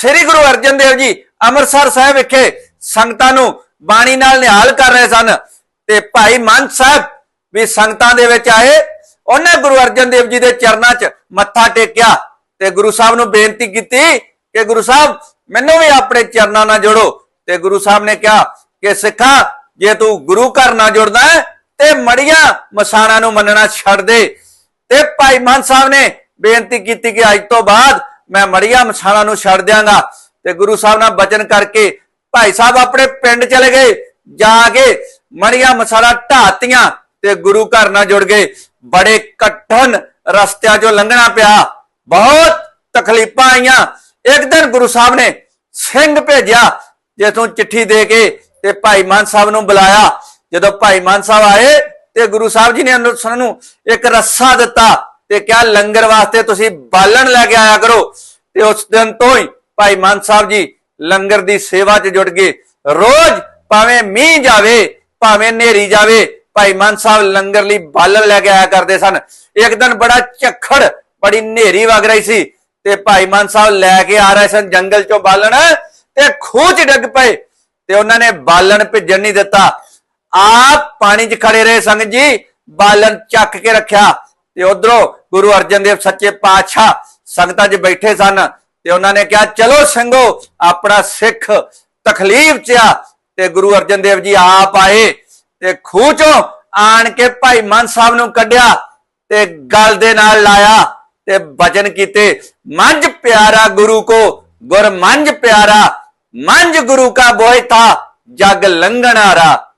ਸ੍ਰੀ ਗੁਰੂ ਅਰਜਨ ਦੇਵ ਜੀ ਅੰਮ੍ਰਿਤਸਰ ਸਾਹਿਬ ਵਿਖੇ ਸੰਗਤਾਂ ਨੂੰ ਬਾਣੀ ਨਾਲ ਨਿਹਾਲ ਕਰ ਰਹੇ ਸਨ ਤੇ ਭਾਈ ਮਨ ਸਾਹਿਬ ਵੀ ਸੰਗਤਾਂ ਦੇ ਵਿੱਚ ਆਏ। ਉਹਨੇ ਗੁਰੂ ਅਰਜਨ ਦੇਵ ਜੀ ਦੇ ਚਰਨਾਂ 'ਚ ਮੱਥਾ ਟੇਕਿਆ ਤੇ ਗੁਰੂ ਸਾਹਿਬ ਨੂੰ ਬੇਨਤੀ ਕੀਤੀ ਕਿ ਗੁਰੂ ਸਾਹਿਬ, ਮੈਨੂੰ ਵੀ ਆਪਣੇ ਚਰਨਾਂ ਨਾਲ ਜੋੜੋ। ਤੇ ਗੁਰੂ ਸਾਹਿਬ ਨੇ ਕਿਹਾ ਕਿ ਸਿੱਖਾ, ਜੇ ਤੂੰ ਗੁਰੂ ਘਰ ਨਾਲ ਜੁੜਦਾ ਤੇ ਮੜੀਆਂ ਮਸਾਣਾ ਨੂੰ ਮੰਨਣਾ ਛੱਡ ਦੇ। ਤੇ ਭਾਈ ਮਾਨ ਸਾਹਿਬ ਨੇ ਬੇਨਤੀ ਕੀਤੀ ਕਿ ਅੱਜ ਤੋਂ ਬਾਅਦ ਮੈਂ ਮੜੀਆਂ ਮਸਾਣਾ ਨੂੰ ਛੱਡ ਦਿਆਂਗਾ ਤੇ ਗੁਰੂ ਸਾਹਿਬ ਨਾਲ ਬਚਨ ਕਰਕੇ ਭਾਈ ਸਾਹਿਬ ਆਪਣੇ ਪਿੰਡ ਚਲੇ ਗਏ, ਜਾ ਕੇ ਮੜੀਆਂ ਮਸਾਲਾ ਢਾਤੀਆਂ ਤੇ ਗੁਰੂ ਘਰ ਨਾਲ ਜੁੜ ਗਏ। ਬੜੇ ਕਠਨ ਰਸਤਿਆਂ ਚੋਂ ਲੰਘਣਾ ਪਿਆ। ਬਹੁਤ ਤਕਲੀਫਾਂ ਆਈਆਂ। ਇੱਕ ਦਿਨ ਗੁਰੂ ਸਾਹਿਬ ਨੇ ਸਿੰਘ ਭੇਜਿਆ, ਜਿੱਥੋਂ ਚਿੱਠੀ ਦੇ ਕੇ ਤੇ ਭਾਈ ਮਾਨ ਸਾਹਿਬ ਨੂੰ ਬੁਲਾਇਆ। ਜਦੋਂ ਭਾਈ ਮਾਨ ਸਾਹਿਬ ਆਏ ਤੇ ਗੁਰੂ ਸਾਹਿਬ ਜੀ ਨੇ ਉਹਨਾਂ ਨੂੰ ਇੱਕ ਰੱਸਾ ਦਿੱਤਾ। ਤੇ ਕਿਹਾ ਲੰਗਰ ਵਾਸਤੇ ਤੁਸੀਂ ਬਾਲਣ ਲੈ ਕੇ ਆਇਆ ਕਰੋ। ਤੇ ਉਸ ਦਿਨ ਤੋਂ ਹੀ ਭਾਈ ਮਾਨ ਸਾਹਿਬ ਜੀ ਲੰਗਰ ਦੀ ਸੇਵਾ 'ਚ ਜੁੜ ਗਏ। ਰੋਜ਼ ਭਾਵੇਂ ਮੀਂਹ ਜਾਵੇ, ਭਾਵੇਂ ਹਨੇਰੀ ਜਾਵੇ, ਭਾਈ ਮਾਨ ਸਾਹਿਬ ਲੰਗਰ ਲਈ ਬਾਲਣ ਲੈ ਕੇ ਆਇਆ ਕਰਦੇ ਸਨ। ਇੱਕ ਦਿਨ ਬੜਾ ਝੱਖੜ, ਬੜੀ ਹਨੇਰੀ ਵਗ ਰਹੀ ਸੀ ਤੇ ਭਾਈ ਮਾਨ ਸਾਹਿਬ ਲੈ ਕੇ ਆ ਰਹੇ ਸਨ ਜੰਗਲ 'ਚੋਂ ਬਾਲਣ ਤੇ ਖੂਹ 'ਚ ਡਿੱਗ ਪਏ ਤੇ ਉਹਨਾਂ ਨੇ ਬਾਲਣ ਭਿੱਜਣ ਨਹੀਂ ਦਿੱਤਾ। ਆਪ ਪਾਣੀ 'ਚ ਖੜੇ ਰਹੇ ਸੰਗਤ ਜੀ, ਬਾਲਣ ਚੱਕ ਕੇ ਰੱਖਿਆ ਤੇ ਉਧਰੋਂ ਗੁਰੂ ਅਰਜਨ ਦੇਵ ਸੱਚੇ ਪਾਤਸ਼ਾਹ ਸੰਗਤਾਂ 'ਚ ਬੈਠੇ ਸਨ ਤੇ ਉਹਨਾਂ ਨੇ ਕਿਹਾ, ਚਲੋ ਸਿੰਘੋ ਆਪਣਾ ਸਿੱਖ ਤਕਲੀਫ 'ਚ ਆ। ਤੇ ਗੁਰੂ ਅਰਜਨ ਦੇਵ ਜੀ ਆਪ ਆਏ ਤੇ ਖੂਹ 'ਚੋਂ ਆਣ ਕੇ ਭਾਈ ਮਨ ਸਾਹਿਬ ਨੂੰ ਕੱਢਿਆ ਤੇ ਗਲ ਦੇ ਨਾਲ ਲਾਇਆ ਤੇ ਬਚਨ ਕੀਤੇ, ਮੰਝ ਪਿਆਰਾ ਗੁਰੂ ਕੋ ਗੁਰ ਮੰਝ ਪਿਆਰਾ, ਮੰਝ ਗੁਰੂ ਕਾ ਬੋਏ ਥਾ ਜਗ ਲੰਘਣਾਰਾ